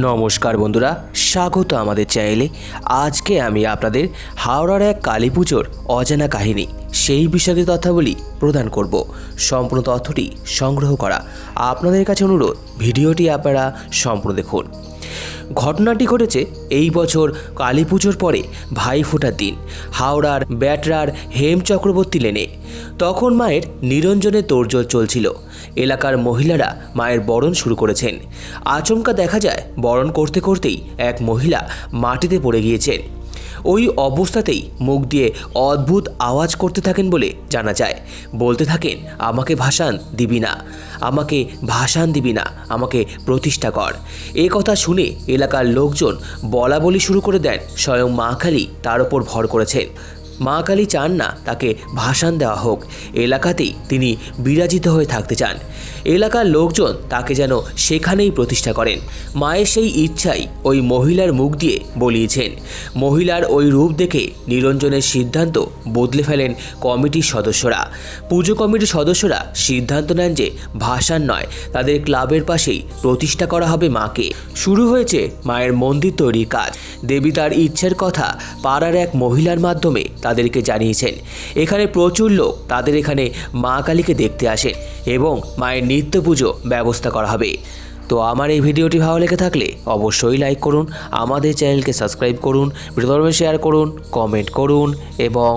নমস্কার বন্ধুরা, স্বাগত আমাদের চ্যানেলে। আজকে আমি আপনাদের হাওড়ার এক কালী পুজোর অজানা কাহিনী, সেই বিষয়ে তথ্যাবলী প্রদান করব। সম্পূর্ণ তথ্যটি সংগ্রহ করা। আপনাদের কাছে অনুরোধ, ভিডিওটি আপনারা সম্পূর্ণ দেখুন। ঘটনাটি ঘটেছে এই বছর কালী পুজোর পরে ভাইফোঁটার দিন। হাওড়ার ব্যাটরার হেম চক্রবর্তী লেনে। তখন মায়ের নিরঞ্জনে তোড়জোড় চলছিল। এলাকার মহিলারা মায়ের বরণ শুরু করেছেন। আচমকা দেখা যায় বরণ করতে করতেই এক মহিলা মাটিতে পড়ে গিয়েছেন। ওই অবস্থাতেই মুখ দিয়ে অদ্ভুত আওয়াজ করতে থাকেন বলে জানা যায়। বলতে থাকেন, আমাকে ভাসান দিবি না। আমাকে ভাসান দিবি না। আমাকে প্রতিষ্ঠা কর। এ কথা শুনে এলাকার লোকজন বলা বলি শুরু করে দেন, স্বয়ং মা কালী তার ওপর ভর করেছেন। মা কালী চান না তাকে ভাসান দেওয়া হোক। এলাকাতেই তিনি বিরাজিত হয়ে থাকতে চান। এলাকার লোকজন তাকে যেন সেখানেই প্রতিষ্ঠা করেন। মায়ের সেই ইচ্ছাই ওই মহিলার মুখ দিয়ে বলিয়েছেন। মহিলার ওই রূপ দেখে নিরঞ্জনের সিদ্ধান্ত বদলে ফেলেন কমিটির সদস্যরা। পুজো কমিটির সদস্যরা সিদ্ধান্ত নেন যে ভাসান নয়, তাদের ক্লাবের পাশেই প্রতিষ্ঠা করা হবে মাকে। শুরু হয়েছে মায়ের মন্দির তৈরির কাজ। দেবী তার ইচ্ছের কথা পাড়ার এক মহিলার মাধ্যমে তাদেরকে জানিয়েছেন। এখানে প্রচুর লোক তাদের এখানে মা কালীকে দেখতে আসেন এবং মায়ের নিত্য পুজো ব্যবস্থা করা হবে। তো আমার এই ভিডিওটি ভালো লেগে থাকলে অবশ্যই লাইক করুন, আমাদের চ্যানেলকে সাবস্ক্রাইব করুন ভিডিও শেয়ার করুন কমেন্ট করুন এবং